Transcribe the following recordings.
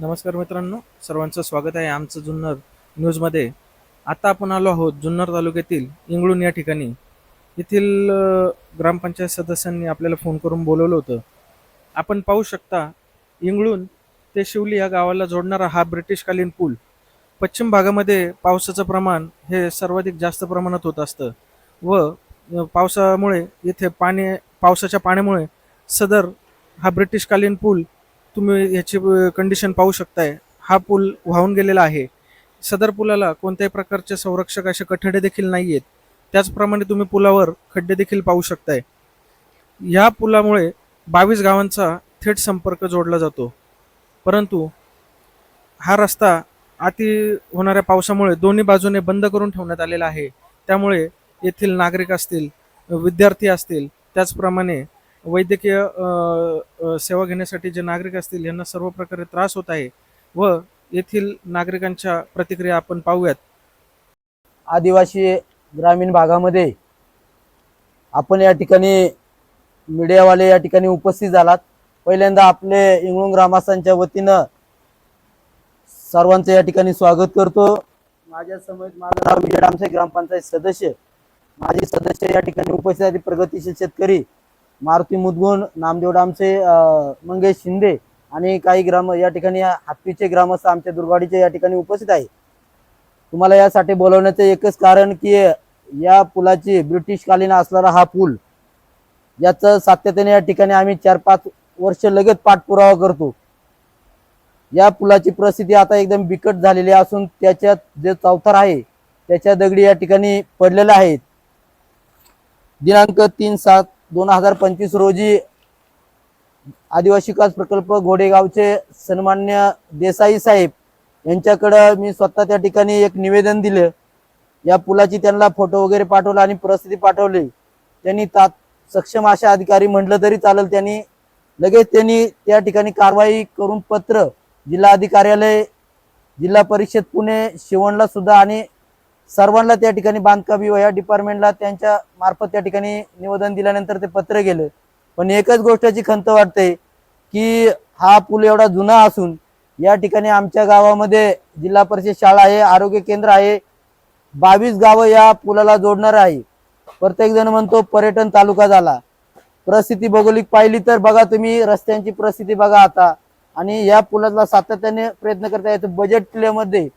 नमस्कार मित्रांनो सर्वांचं स्वागत आहे आमचं जुन्नर न्यूजमध्ये. आता आपण आलो आहोत जुन्नर तालुक्यातील इंगळून या ठिकाणी. येथील ग्रामपंचायत सदस्यांनी आपल्याला फोन करून बोलवलं होतं. आपण पाहू शकता इंगळून ते शिवली या गावाला जोडणारा हा ब्रिटिशकालीन पूल. पश्चिम भागामध्ये पावसाचं प्रमाण हे सर्वाधिक जास्त प्रमाणात होत असतं. व पावसामुळे येथे पाणी पावसाच्या पाण्यामुळे सदर हा ब्रिटिशकालीन पूल तुम्ही याची कंडिशन पाहू शकताय. हा पूल वाहून गेलेला आहे. सदर पुलाला कोणत्याही प्रकारचे संरक्षक असे कठडे देखील नाही आहेत त्याचप्रमाणे तुम्ही पुलावर खड्डे देखील पाहू शकताय. या पुलामुळे बावीस गावांचा थेट संपर्क जोडला जातो. परंतु हा रस्ता अति होणाऱ्या पावसामुळे दोन्ही बाजूने बंद करून ठेवण्यात आलेला आहे. त्यामुळे येथील नागरिक असतील विद्यार्थी असतील त्याचप्रमाणे वैद्यकीय सेवा घेण्यासाठी जे नागरिक असतील यांना सर्व प्रकारे त्रास होत आहे व येथील नागरिकांच्या प्रतिक्रिया आपण पाहूयात. आदिवासी ग्रामीण भागामध्ये आपण या ठिकाणी मीडियावाले या ठिकाणी उपस्थित झालात. पहिल्यांदा आपले इंगळून ग्रामस्थांच्या वतीनं सर्वांचं या ठिकाणी स्वागत करतो. माझ्या समेत माझं नाव विजय ग्रामपंचायत सदस्य. माझे सदस्य या ठिकाणी उपस्थित आहेत. प्रगतीशील शेतकरी मारुती मुदगुण नामदेव डामचे मंगेश शिंदे आणि काही ग्राम या ठिकाणी हातपीचे ग्रामस्थ आमच्या दुर्गाडीचे या ठिकाणी उपस्थित आहे तुम्हाला यासाठी बोलवण्याचं एकच कारण की या पुलाची ब्रिटिशकालीन असणारा हा पूल याचं सातत्याने या ठिकाणी आम्ही चार पाच वर्ष लगेच पाठपुरावा करतो. या पुलाची परिस्थिती आता एकदम बिकट झालेली असून त्याच्यात जे चौथर आहे त्याच्या दगडी या ठिकाणी पडलेल्या आहेत. दिनांक तीन सात दोन हजार पंचवीस रोजी आदिवासी विकास प्रकल्प घोडेगावचे सन्मान्य देसाई साहेब यांच्याकडं मी स्वतः त्या ठिकाणी एक निवेदन दिलं. या पुलाची त्यांना फोटो वगैरे पाठवला आणि परिस्थिती पाठवली. त्यांनी तात सक्षम अशा अधिकारी म्हटलं तरी चालेल. त्यांनी लगेच त्यांनी त्या ठिकाणी कारवाई करून पत्र जिल्हा अधिकार्यालय जिल्हा परिषद पुणे शिवणला सुद्धा आणि सर्वांना त्या ठिकाणी बांधकाम विभाग या डिपार्टमेंटला त्यांच्या मार्फत त्या ठिकाणी निवेदन दिल्यानंतर ते पत्र गेलं. पण एकच गोष्टाची खंत वाटते की हा पूल एवढा जुना असून या ठिकाणी आमच्या गावामध्ये जिल्हा परिषद शाळा आहे आरोग्य केंद्र आहे बावीस गावं या पुलाला जोडणार आहे. प्रत्येक जण म्हणतो पर्यटन तालुका झाला. परिस्थिती भौगोलिक पाहिली तर बघा तुम्ही रस्त्यांची परिस्थिती बघा आता. आणि या पुलाला सातत्याने प्रयत्न करता येतो. बजेटमध्ये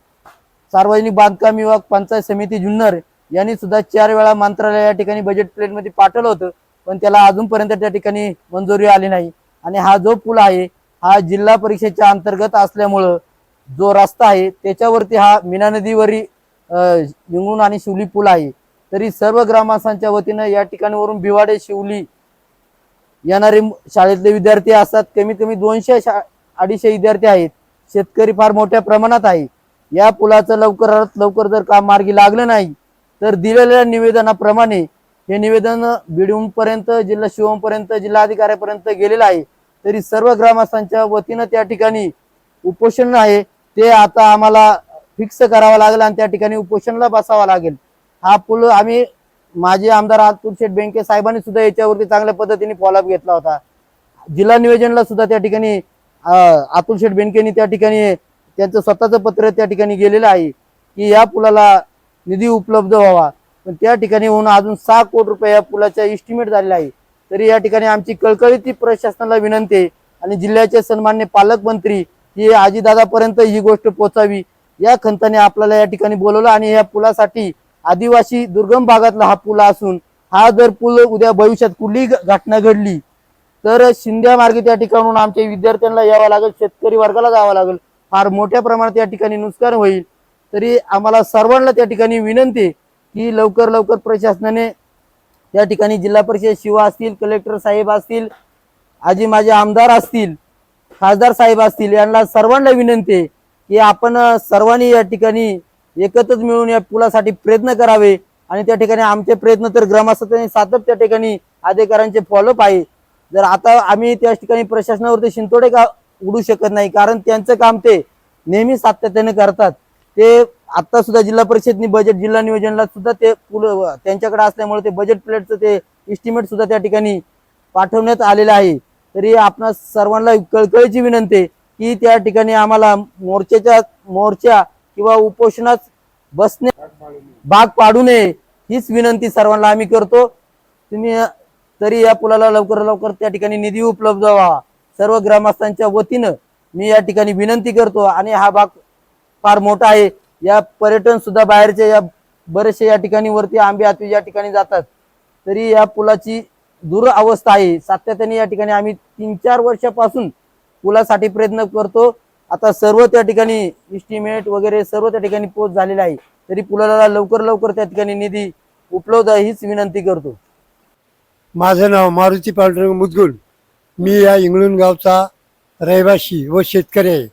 सार्वजनिक बांधकाम विभाग पंचायत समिती जुन्नर यांनी सुद्धा चार वेळा मंत्रालय या ठिकाणी बजेट प्लेनमध्ये पाठवलं होतं. पण त्याला अजूनपर्यंत त्या ठिकाणी मंजुरी आली नाही. आणि हा जो पूल आहे हा जिल्हा परिषदेच्या अंतर्गत असल्यामुळं जो रस्ता आहे त्याच्यावरती हा मीना नदीवरील निंगून आणि शिवली पूल आहे. तरी सर्व ग्रामस्थांच्या वतीनं या ठिकाणीवरून भिवाडे शिवली येणारे शाळेतले विद्यार्थी असतात. कमीत कमी दोनशे शा अडीचशे विद्यार्थी आहेत. शेतकरी फार मोठ्या प्रमाणात आहे. या पुलाचं लवकरात लवकर जर काम मार्गी लागलं नाही तर दिलेल्या निवेदनाप्रमाणे हे निवेदन बिडून पर्यंत जिल्हा शिवम पर्यंत जिल्हाधिकाऱ्यापर्यंत गेलेलं आहे. तरी सर्व ग्रामस्थांच्या वतीनं त्या ठिकाणी उपोषण आहे. ते आता आम्हाला फिक्स करावं लागेल आणि त्या ठिकाणी उपोषणला बसावा लागेल. हा पूल आम्ही माजी आमदार आतूर शेठ बँके साहेबांनी सुद्धा याच्यावरती चांगल्या पद्धतीने फॉलोअप घेतला होता. जिल्हा नियोजनला सुद्धा त्या ठिकाणी अतुल शेठ बेनकेनी त्या ठिकाणी त्यांचं स्वतःचं पत्र त्या ठिकाणी गेलेलं आहे की या पुलाला निधी उपलब्ध व्हावा. पण त्या ठिकाणी होऊन अजून सहा कोटी रुपये या पुलाचा इस्टिमेट झालेला आहे. तरी या ठिकाणी आमची कळकळीती प्रशासनाला विनंती आहे आणि जिल्ह्याचे सन्मान्य पालकमंत्री ही आजीदादापर्यंत ही गोष्ट पोचावी या खंताने आपल्याला या ठिकाणी बोलवलं आणि या पुलासाठी आदिवासी दुर्गम भागातला हा पूल असून हा जर पूल उद्या भविष्यात कुठलीही घटना घडली तर शिंद्या मार्गे त्या ठिकाणून आमच्या विद्यार्थ्यांना यावं लागेल शेतकरी वर्गाला जावं लागेल. फार मोठ्या प्रमाणात या ठिकाणी नुकसान होईल. तरी आम्हाला सर्वांना त्या ठिकाणी विनंती की लवकर लवकर प्रशासनाने या ठिकाणी जिल्हा परिषद शिवा असतील कलेक्टर साहेब असतील आजी माझे आमदार असतील खासदार साहेब असतील यांना सर्वांना विनंती आहे की आपण सर्वांनी या ठिकाणी एकत्रच मिळून या पुलासाठी प्रयत्न करावे आणि त्या ठिकाणी आमचे प्रयत्न तर ग्रामस्थांनी सातत त्या ठिकाणी अधिकाऱ्यांचे फॉलोअप आहे जर आता आम्ही त्या ठिकाणी प्रशासनावरती शिंतोडे का उडू शकत नाही. कारण त्यांचं काम ते नेहमी सातत्याने करतात. ते आता सुद्धा जिल्हा परिषदनी बजेट जिल्हा नियोजनला सुद्धा ते त्यांच्याकडे असल्यामुळे ते बजेट प्लेटचं ते इस्टिमेट सुद्धा त्या ठिकाणी पाठवण्यात आलेलं आहे. तरी आपण सर्वांना कळकळीची विनंती आहे की त्या ठिकाणी आम्हाला मोर्चाच्या मोर्चा किंवा उपोषणात बसणे भाग पाडू नये हीच विनंती सर्वांना आम्ही करतो. तुम्ही तरी या पुलाला लवकर लवकर त्या ठिकाणी निधी उपलब्ध व्हावा सर्व ग्रामस्थांच्या वतीनं मी या ठिकाणी विनंती करतो आणि हा भाग फार मोठा आहे. या पर्यटन सुद्धा बाहेरचे या बरेचसे या ठिकाणी वरती आंबे आतवी या ठिकाणी जातात. तरी या पुलाची दुरअवस्था आहे. सातत्याने या ठिकाणी आम्ही तीन चार वर्षापासून पुलासाठी प्रयत्न करतो. आता सर्व त्या ठिकाणी इस्टिमेट वगैरे सर्व त्या ठिकाणी पोच झालेला आहे. तरी पुलाला लवकर लवकर त्या ठिकाणी निधी उपलब्ध हीच विनंती करतो. माझं नाव मारुती पांडुरंग मुदगुल. मी या इंगळूण गावचा रहिवासी व शेतकरी आहे.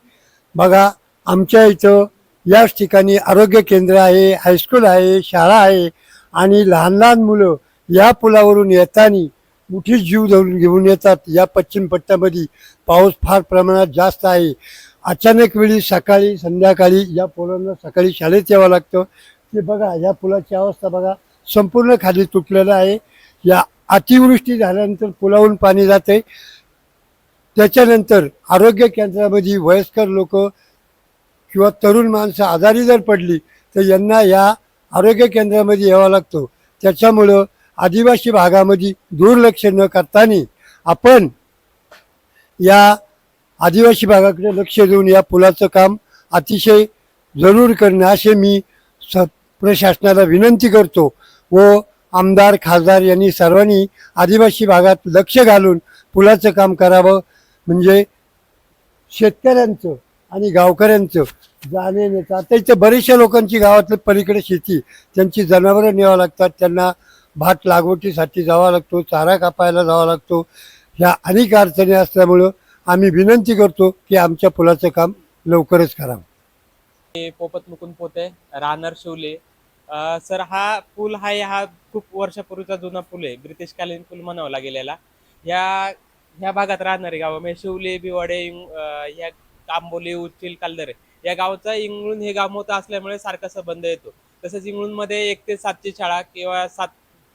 बघा आमच्या इथं याच ठिकाणी आरोग्य केंद्र आहे हायस्कूल आहे शाळा आहे आणि लहान लहान मुलं या पुलावरून येताना मोठी जीव धरून घेऊन येतात. या पश्चिम पट्ट्यामध्ये पाऊस फार प्रमाणात जास्त आहे. अचानक वेळी सकाळी संध्याकाळी या पुलांना सकाळी शाळेत यावं लागतं. ते बघा या पुलाची अवस्था बघा संपूर्ण खाली तुटलेलं आहे. या अतिवृष्टी झाल्यानंतर पुलावरून पाणी जाते त्याच्यानंतर आरोग्य केंद्रामध्ये वयस्कर लोक किंवा तरुण माणसं आजारी जर पडली तर यांना या आरोग्य केंद्रामध्ये यावा लागतो. त्याच्यामुळं आदिवासी भागामध्ये दुर्लक्ष न करताना आपण या आदिवासी भागाकडे लक्ष देऊन या पुलाचं काम अतिशय जरूर करणं असे मी स प्रशासनाला विनंती करतो व आमदार खासदार यांनी सर्वांनी आदिवासी भागात लक्ष घालून पुलाचं काम करावं. म्हणजे शेतकऱ्यांचं आणि गावकऱ्यांचं जाणे येण्याचं आता बरेचशा लोकांची गावातल्या पलीकडे शेती त्यांची जनावरं न्यावं लागतात त्यांना भात लागवडीसाठी जावा लागतो चारा कापायला जावा लागतो. ह्या अनेक अडचणी असल्यामुळं आम्ही विनंती करतो की आमच्या पुलाचं काम लवकरच करावं. पोपत मुकुंद पोते राहणार शिवले. सर हा पूल आहे हा खूप वर्षापूर्वीचा जुना पूल आहे. ब्रिटिशकालीन पूल म्हणावा गेलेला या ह्या भागात राहणारे गाव म्हणजे शिवले बिवाडे या ह्या कांबोली उच्चिल कालदरे या गावचा इंगळून हे गाव मोठं असल्यामुळे सारखा संबंध येतो. तसंच इंगळूनमध्ये एक ते सातची शाळा किंवा सात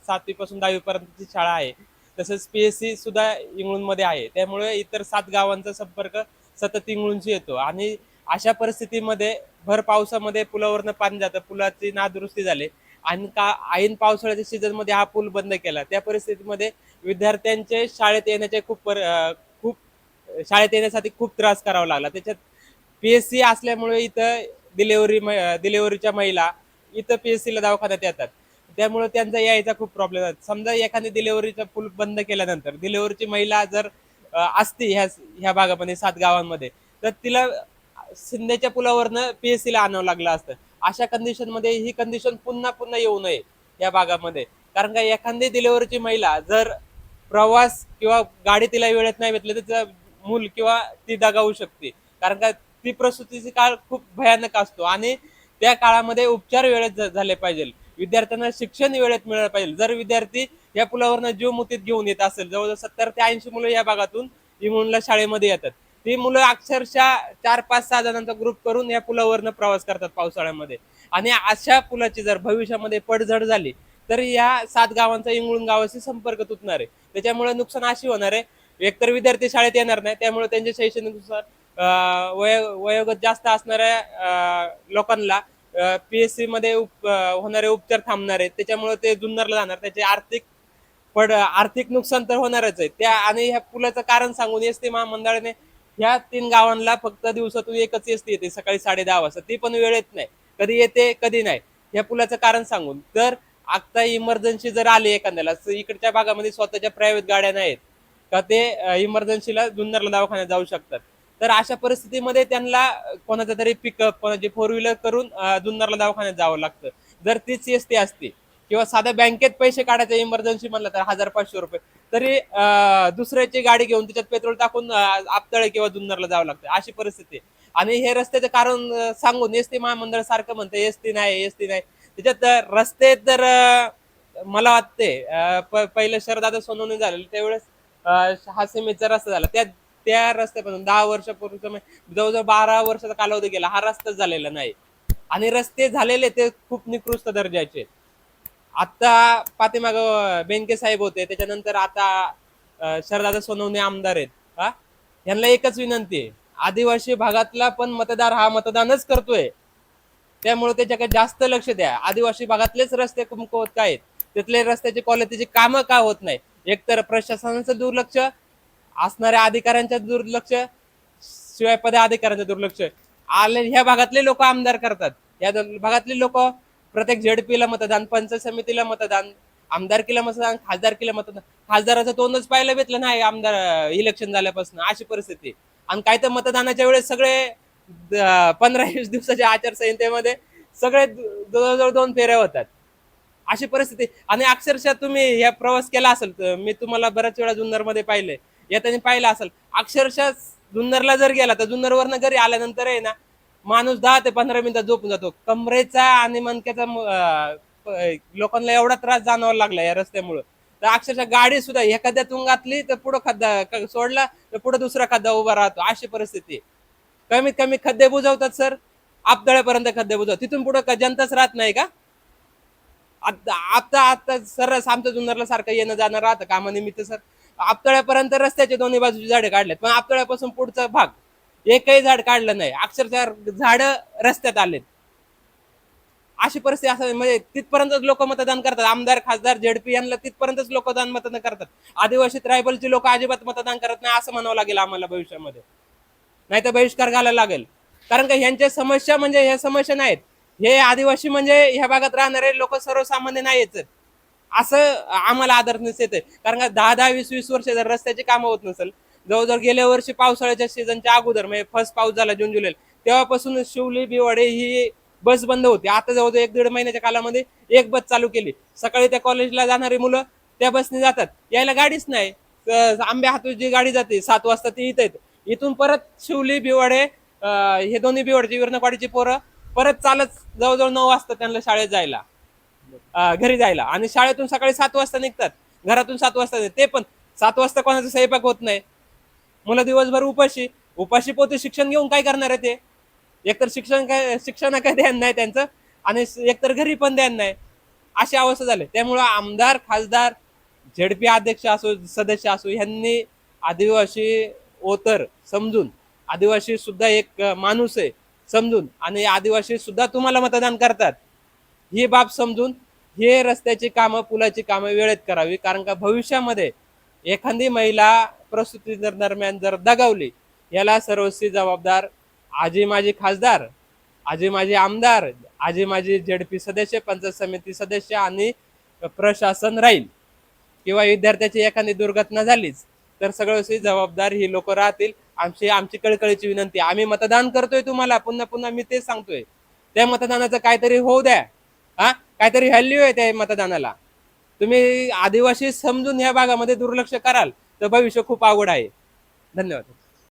सातवी पासून शाळा आहे. तसंच पी एस सी सुद्धा इंगळूणमध्ये आहे. त्यामुळे इतर सात गावांचा संपर्क सतत इंगळूनशी येतो. आणि अशा परिस्थितीमध्ये भर पावसामध्ये पुलावरनं पाणी जातं. पुलाची नादुरुस्ती झाली. आणि का ऐन पावसाळ्याच्या सीझनमध्ये हा पूल बंद केला. त्या परिस्थितीमध्ये विद्यार्थ्यांचे शाळेत येण्याचे खूप पर- खूप शाळेत येण्यासाठी खूप त्रास करावा लागला. त्याच्यात पी एस सी असल्यामुळे इथं डिलेवरी डिलेवरीच्या महिला इथं पी एस सीला दवाखान्यात येतात. त्यामुळे त्यांचा यायचा खूप प्रॉब्लेम आहे. समजा एखादी डिलेवरीचा पूल बंद केल्यानंतर डिलेवरीची महिला जर असती ह्या ह्या भागामध्ये सात गावांमध्ये तर तिला शिंदेच्या पुलावरनं पीएससी ला आणावं लागलं असतं. अशा कंडिशनमध्ये ही कंडिशन पुन्हा पुन्हा येऊ नये या भागामध्ये. कारण का एखादी डिलिव्हरीची महिला जर प्रवास किंवा गाडी तिला वेळेत नाही भेटली तर तिचं मूल किंवा ती दगावू शकते. कारण का ती प्रसूतीची काळ खूप भयानक असतो आणि त्या काळामध्ये उपचार वेळेत झाले पाहिजे विद्यार्थ्यांना शिक्षण वेळेत मिळालं पाहिजे जर विद्यार्थी या पुलावरनं जीव मुतीत घेऊन येत असेल जवळजवळ सत्तर ते ऐंशी मुलं या भागातून इमूनला शाळेमध्ये येतात. ती मुलं अक्षरशः चार पाच सहा जणांचा ग्रुप करून या पुलावरनं प्रवास करतात पावसाळ्यामध्ये. आणि अशा पुलाची जर भविष्यामध्ये पडझड झाली तर या सात गावांचा इंगळून गावाशी संपर्क तुटणार आहे. त्याच्यामुळे नुकसान अशी होणार आहे एकतर विद्यार्थी शाळेत येणार नाही त्यामुळे त्यांच्या शैक्षणिकनुसार अं, वय वयोगत जास्त असणाऱ्या अं, लोकांना पीएससी मध्ये उप- होणारे उपचार थांबणार आहेत. त्याच्यामुळे ते जुन्नरला जाणार. त्याचे आर्थिक पड आर्थिक नुकसान तर होणारच आहे. त्या आणि ह्या पुलाचं कारण सांगून एस टी महामंडळाने ह्या तीन गावांना फक्त दिवसातून एकच एस टी येते सकाळी साडे दहा वाजता. ती पण वेळेत नाही. कधी येते कधी नाही. या पुलाचं कारण सांगून. तर आता इमर्जन्सी जर आली एखाद्याला इकडच्या भागामध्ये स्वतःच्या प्रायव्हेट गाड्या नाहीत. का ते इमर्जन्सीला जुन्नरला दवाखान्यात जाऊ शकतात. तर अशा परिस्थितीमध्ये त्यांना कोणाचा तरी पिकअप कोणाची फोर व्हीलर करून जुन्नरला दवाखान्यात जावं लागतं. जर तीच एस टी असती किंवा साध्या बँकेत पैसे काढायचे इमर्जन्सी म्हणलं तर हजार पाचशे रुपये. तरी दुसऱ्याची गाडी घेऊन त्याच्यात पेट्रोल टाकून आपतळे किंवा जुन्नरला जावं लागतं. अशी परिस्थिती आणि हे रस्त्याचं कारण सांगून एस टी महामंडळ सारखं म्हणतं एस टी नाही एस टी नाही. त्याच्यात रस्ते तर मला वाटते पहिलं शरदादा सोनवणे झालेलं त्यावेळेस हा सिमेंटचा रस्ता झाला. त्या त्या रस्त्यापासून दहा वर्षापूर्वीचा म्हणजे जवळजवळ बारा वर्षाचा कालावधी गेला. हा रस्ताच झालेला नाही. आणि रस्ते झालेले ते खूप निकृष्ट दर्जाचे आहेत. आता पाठीमाग बेनके साहेब होते त्याच्यानंतर आता शरदादा सोनवणे आमदार आहेत हा? यांना एकच विनंती आहे. आदिवासी भागातला पण मतदार हा मतदानच करतोय. त्यामुळे त्याच्याकडे जास्त लक्ष द्या. आदिवासी भागातलेच रस्ते कमकुवत काय आहेत. तिथले रस्त्याची क्वालिटीची कामं का होत नाही? एकतर प्रशासनाचं दुर्लक्ष असणाऱ्या अधिकाऱ्यांचं दुर्लक्ष शिवाय पदाधिकाऱ्यांचं दुर्लक्ष. आले ह्या भागातले लोक आमदार करतात. या भागातले लोक प्रत्येक झेडपीला मतदान पंचायत समितीला मतदान आमदारकीला मतदान खासदारकीला मतदान. खासदाराचं तोंडच पाहायला भेटलं नाही आमदार इलेक्शन झाल्यापासून. अशी परिस्थिती. आणि काय तर मतदानाच्या वेळेस सगळे पंधरा वीस दिवसाच्या आचारसंहितेमध्ये सगळे जवळजवळ दोन फेऱ्या होतात. अशी परिस्थिती. आणि अक्षरशः तुम्ही या प्रवास केला असेल तर मी तुम्हाला बऱ्याच वेळा जुन्नरमध्ये पाहिले येताना पाहिलं असेल. अक्षरशः जुन्नरला जर गेला तर जुन्नरवरनं घरी आल्यानंतर आहे ना माणूस दहा ते पंधरा मिनिटात झोपून जातो. कमरेचा आणि मनक्याचा लोकांना एवढा त्रास जाणवायला लागला या रस्त्यामुळं. तर अक्षरशः गाडी सुद्धा एखाद्या तुंगातली तर पुढं खड्डा सोडला तर पुढे दुसरा खड्डा उभा राहतो. अशी परिस्थिती. कमीत कमी खड्डे बुजवतात सर. आपदळ्यापर्यंत खड्डे बुजवतात. तिथून पुढे जनताच राहत नाही का? आता आता आता सरस आमचं जुन्नरला सारखं येणं जाणं राहतं कामानिमित्त सर. आपतळ्यापर्यंत रस्त्याचे दोन्ही बाजूची झाडे काढलेत. पण आपतळ्यापासून पुढचा भाग. एकही झाड काढलं नाही. अक्षरशः झाड रस्त्यात आलेत. अशी परिस्थिती असं म्हणजे तिथपर्यंतच लोक मतदान करतात. आमदार खासदार झेडपी यांना तिथपर्यंतच लोक मतदान करतात. आदिवासी ट्रायबलची लोक अजिबात मतदान करत नाही असं म्हणावं लागेल आम्हाला भविष्यामध्ये. नाही तर बहिष्कार घालायला लागेल. कारण का ह्यांच्या समस्या म्हणजे ह्या समस्या नाहीत. हे आदिवासी म्हणजे ह्या भागात राहणारे लोक सर्वसामान्य नाहीच असं आम्हाला आदरणीस येते कारण का दहा दहा वीस वीस वर्ष जर रस्त्याची कामं होत नसेल जवळजवळ गेल्या वर्षी पावसाळ्याच्या सीझनच्या अगोदर म्हणजे फर्स्ट पाऊस झाला जून जुलै तेव्हापासून शिवली बिवाडे ही बस बंद होती. आता जवळजवळ एक दीड महिन्याच्या कालामध्ये एक बस चालू केली. सकाळी त्या कॉलेजला जाणारी मुलं त्या बसने जातात. यायला गाडीच नाही. आंब्या हातून जी गाडी जाते. सात वाजता ती इथं येते. इथून परत शिवली बिवाडे हे दोन्ही बिवाडची विरणकवाडीची पोरं परत चालत जवळजवळ नऊ वाजता त्यांना शाळेत जायला घरी जायला. आणि शाळेतून सकाळी सात वाजता निघतात. घरातून सात वाजता ते पण सात वाजता कोणाचा स्वयंपाक होत नाही. मुलं दिवसभर उपाशी उपाशी पोते शिक्षण घेऊन काय करणार आहे ते? एकतर शिक्षण काय शिक्षण काय ध्यान नाही त्यांचं आणि एकतर घरी पण ध्यान नाही. अशी अवस्था झाली. त्यामुळं आमदार खासदार झेडपी अध्यक्ष असो सदस्य असो ह्यांनी आदिवासी ओतर समजून आदिवासी सुद्धा एक माणूस आहे समजून आणि आदिवासी सुद्धा तुम्हाला मतदान करतात. ही बाब समजून हे रस्त्याची कामं पुलाची कामं वेळेत करावी. कारण का भविष्यामध्ये एखादी महिला प्रसूती जर दरम्यान जर दगावली याला सर्वस्वी जबाबदार आजी माजी खासदार आजी माजी आमदार आजी माजी झेडपी सदस्य पंचायत समिती सदस्य आणि प्रशासन राहील. किंवा विद्यार्थ्याची एखादी दुर्घटना झालीच तर सगळं जबाबदार ही लोक राहतील. आमची आमची कळकळीची विनंती आम्ही मतदान करतोय तुम्हाला पुन्हा पुन्हा मी तेच सांगतोय. त्या मतदानाचं काहीतरी होऊ द्या. हा? काहीतरी व्हॅल्यू आहे त्या मतदानाला. तुम्ही आदिवासी समजून या भागामध्ये दुर्लक्ष कराल. तर भविष्य खूप अवघड आहे. धन्यवाद.